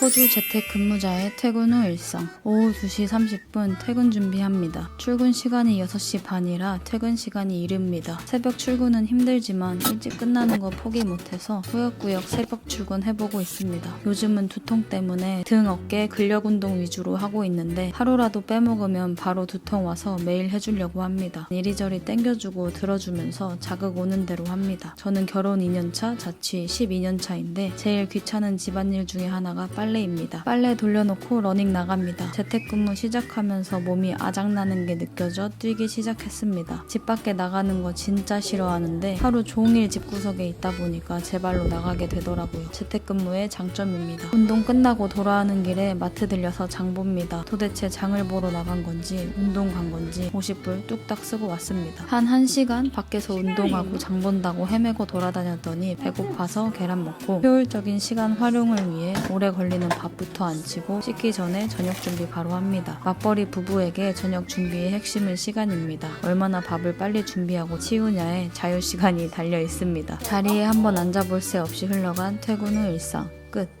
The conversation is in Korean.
호주 재택근무자의 퇴근 후 일상. 오후 2시 30분 퇴근 준비합니다. 출근 시간이 6시 반이라 퇴근 시간이 이릅니다. 새벽 출근은 힘들지만 일찍 끝나는 거 포기 못해서 꾸역꾸역 새벽 출근해보고 있습니다. 요즘은 두통 때문에 등, 어깨, 근력 운동 위주로 하고 있는데 하루라도 빼먹으면 바로 두통 와서 매일 해주려고 합니다. 이리저리 땡겨주고 들어주면서 자극 오는 대로 합니다. 저는 결혼 2년차, 자취 12년차인데 제일 귀찮은 집안일 중에 하나가 빨래 입니다. 빨래 돌려놓고 러닝 나갑니다. 재택근무 시작하면서 몸이 아작나는 게 느껴져 뛰기 시작했습니다. 집 밖에 나가는 거 진짜 싫어하는데 하루 종일 집구석에 있다 보니까 제 발로 나가게 되더라고요. 재택근무의 장점입니다. 운동 끝나고 돌아오는 길에 마트 들려서 장 봅니다. 도대체 장을 보러 나간 건지 운동 간 건지 50불 뚝딱 쓰고 왔습니다. 한 1시간 밖에서 운동하고 장 본다고 헤매고 돌아다녔더니 배고파서 계란 먹고 효율적인 시간 활용을 위해 오래 걸리 는 밥부터 안 치고 씻기 전에 저녁 준비 바로 합니다. 맞벌이 부부에게 저녁 준비의 핵심은 시간입니다. 얼마나 밥을 빨리 준비하고 치우냐에 자유 시간이 달려 있습니다. 자리에 한번 앉아볼 새 없이 흘러간 퇴근 후 일상 끝.